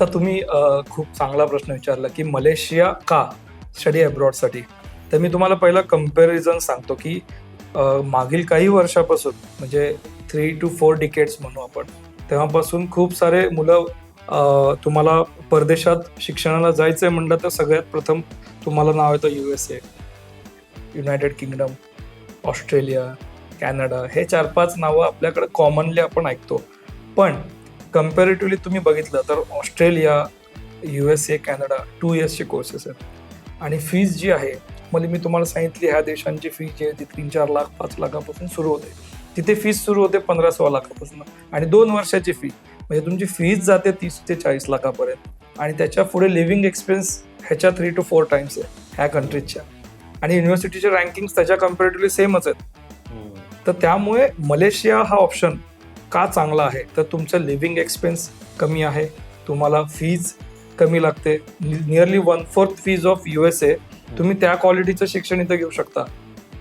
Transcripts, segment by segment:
तर तुम्ही खूप चांगला प्रश्न विचारला की मलेशिया का स्टडी अब्रॉडसाठी? तर मी तुम्हाला पहिला कंपॅरिझन सांगतो की मागील काही वर्षापासून म्हणजे थ्री टू फोर डिकेट्स म्हणू आपण तेव्हापासून खूप सारे मुलं तुम्हाला परदेशात शिक्षणाला जायचं आहे म्हणलं तर सगळ्यात प्रथम तुम्हाला नाव येतं U S A United Kingdom Australia Canada हे चार पाच नावं आपल्याकडे कॉमनली आपण ऐकतो. पण कम्पॅरेटिव्हली तुम्ही बघितलं तर Australia U S A Canada two इयर्सचे courses आहेत. आणि फीज जी आहे म्हणजे मी तुम्हाला सांगितली ह्या देशांची फी जी आहे ती तीन चार लाख पाच लाखापासून सुरू होते. तिथे फीज सुरू होते पंधरा सोळा लाखापासून. आणि दोन वर्षाची फी म्हणजे तुमची फीज जाते तीस ते चाळीस लाखापर्यंत. आणि त्याच्या पुढे लिव्हिंग एक्सपेन्स ह्याच्या थ्री टू फोर टाइम्स आहे ह्या कंट्रीजच्या आणि युनिव्हर्सिटीचे रँकिंग त्याच्या कम्पॅरेटिव्हली सेमच आहेत. तर त्यामुळे मलेशिया हा ऑप्शन का चांगला आहे? तर तुमचं लिव्हिंग एक्सपेन्स कमी आहे. तुम्हाला फीज कमी लागते. Nearly one fourth fees of U S A तुम्ही त्या क्वालिटीचं शिक्षण इथं घेऊ शकता.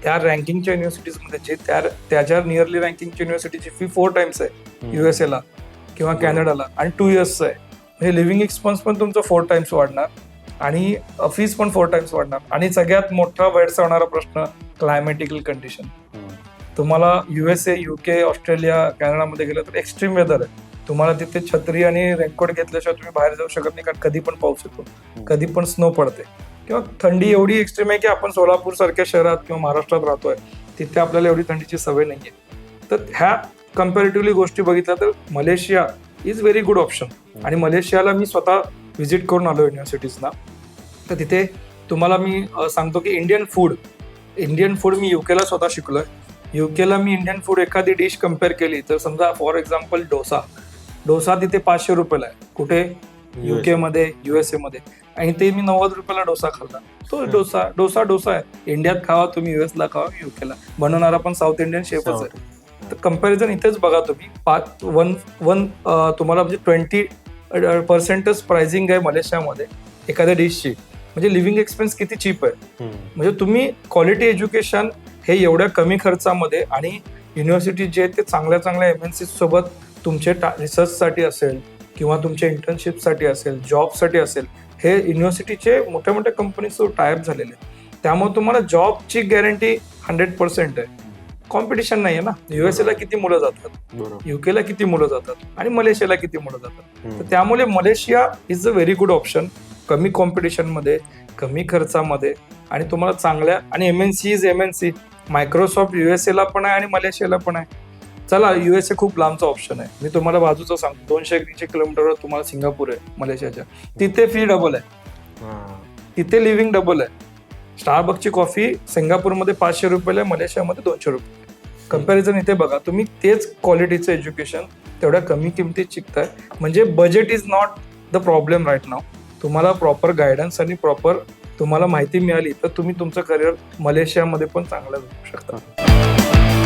त्या रँकिंगच्या युनिव्हर्सिटीजमध्ये जे त्या त्याच्या नियरली रँकिंगच्या युनिव्हर्सिटीची फी फोर टाइम्स आहे यू एस एला किंवा कॅनडाला आणि टू इयर्सचं आहे. म्हणजे लिव्हिंग एक्सपेन्स पण तुमचं फोर टाइम्स वाढणार आणि फीज पण फोर टाइम्स वाढणार. आणि सगळ्यात मोठा भेडसावणारा प्रश्न क्लायमॅटिकल कंडिशन तुम्हाला युएसए युके ऑस्ट्रेलिया कॅनडामध्ये गेलं तर एक्स्ट्रीम वेदर आहे. तुम्हाला तिथे छत्री आणि रेनकोट घेतल्याशिवाय तुम्ही बाहेर जाऊ शकत नाही कारण कधी पण पाऊस येतो कधी पण स्नो पडते. किंवा थंडी एवढी एक्स्ट्रीम आहे की आपण सोलापूर सारख्या शहरात किंवा महाराष्ट्रात राहतोय तिथे आपल्याला एवढी थंडीची सवय नाहीये. तर ह्या कम्पॅरेटिव्हली गोष्टी बघितल्या तर Malaysia is very good option आणि मलेशियाला मी स्वतः व्हिजिट करून आलो युनिव्हर्सिटीजना तर तिथे तुम्हाला मी सांगतो की इंडियन फूड इंडियन फूड मी युकेला स्वतः शिकलोय. युकेला मी इंडियन फूड एखादी डिश कंपेअर केली तर समजा फॉर एक्झाम्पल डोसा. डोसा तिथे पाचशे रुपयाला आहे. कुठे? युके मध्ये युएसए मध्ये. आणि ते मी नव्वद रुपयाला डोसा खाल्ला. तो डोसा डोसा डोसा आहे. इंडियात खावा तुम्ही युएस ला खावा युकेला बनवणारा पण साऊथ इंडियन शेफच आहे. तर कंपॅरिझन इथेच बघा तुम्ही. पाच वन वन तुम्हाला म्हणजे ट्वेंटी पर्सेंटच प्राइसिंग आहे मलेशियामध्ये. एखाद्या डिशची म्हणजे लिव्हिंग एक्सपेन्स किती चीप आहे? म्हणजे तुम्ही क्वालिटी एज्युकेशन हे एवढ्या कमी खर्चामध्ये आणि युनिव्हर्सिटी जे आहेत ते चांगल्या चांगल्या एम एन सी सोबत तुमचे रिसर्चसाठी असेल किंवा तुमच्या इंटर्नशिपसाठी असेल जॉबसाठी असेल हे युनिव्हर्सिटीचे मोठ्या मोठ्या कंपनीसोबत टायअप झालेले आहेत. त्यामुळे तुम्हाला जॉबची गॅरंटी हंड्रेड पर्सेंट आहे. कॉम्पिटिशन नाही आहे ना USA ला किती मुलं जातात? युकेला किती मुलं जातात? आणि मलेशियाला किती मुलं जातात? तर त्यामुळे Malaysia is a very good option कमी कॉम्पिटिशनमध्ये कमी खर्चामध्ये आणि तुम्हाला चांगल्या आणि M N C is M N C Microsoft युएसएला पण आहे आणि मलेशियाला पण आहे. चला युएसए खूप लांबचा ऑप्शन आहे. मी तुम्हाला बाजूचं सांगतो. दोनशे तीनशे किलोमीटरवर तुम्हाला सिंगापूर आहे मलेशियाच्या. तिथे फी डबल आहे. तिथे लिव्हिंग डबल आहे. स्टारबकची कॉफी सिंगापूरमध्ये पाचशे रुपयाला आहे मलेशियामध्ये दोनशे रुपये. कंपॅरिझन इथे बघा. तुम्ही तेच क्वालिटीचं एज्युकेशन तेवढ्या कमी किमतीत शिकताय. म्हणजे budget is not the problem right now तुम्हाला प्रॉपर गायडन्स आणि प्रॉपर तुम्हाला माहिती मिळाली तर तुम्ही तुमचं करिअर मलेशियामध्ये पण चांगलं करू शकता.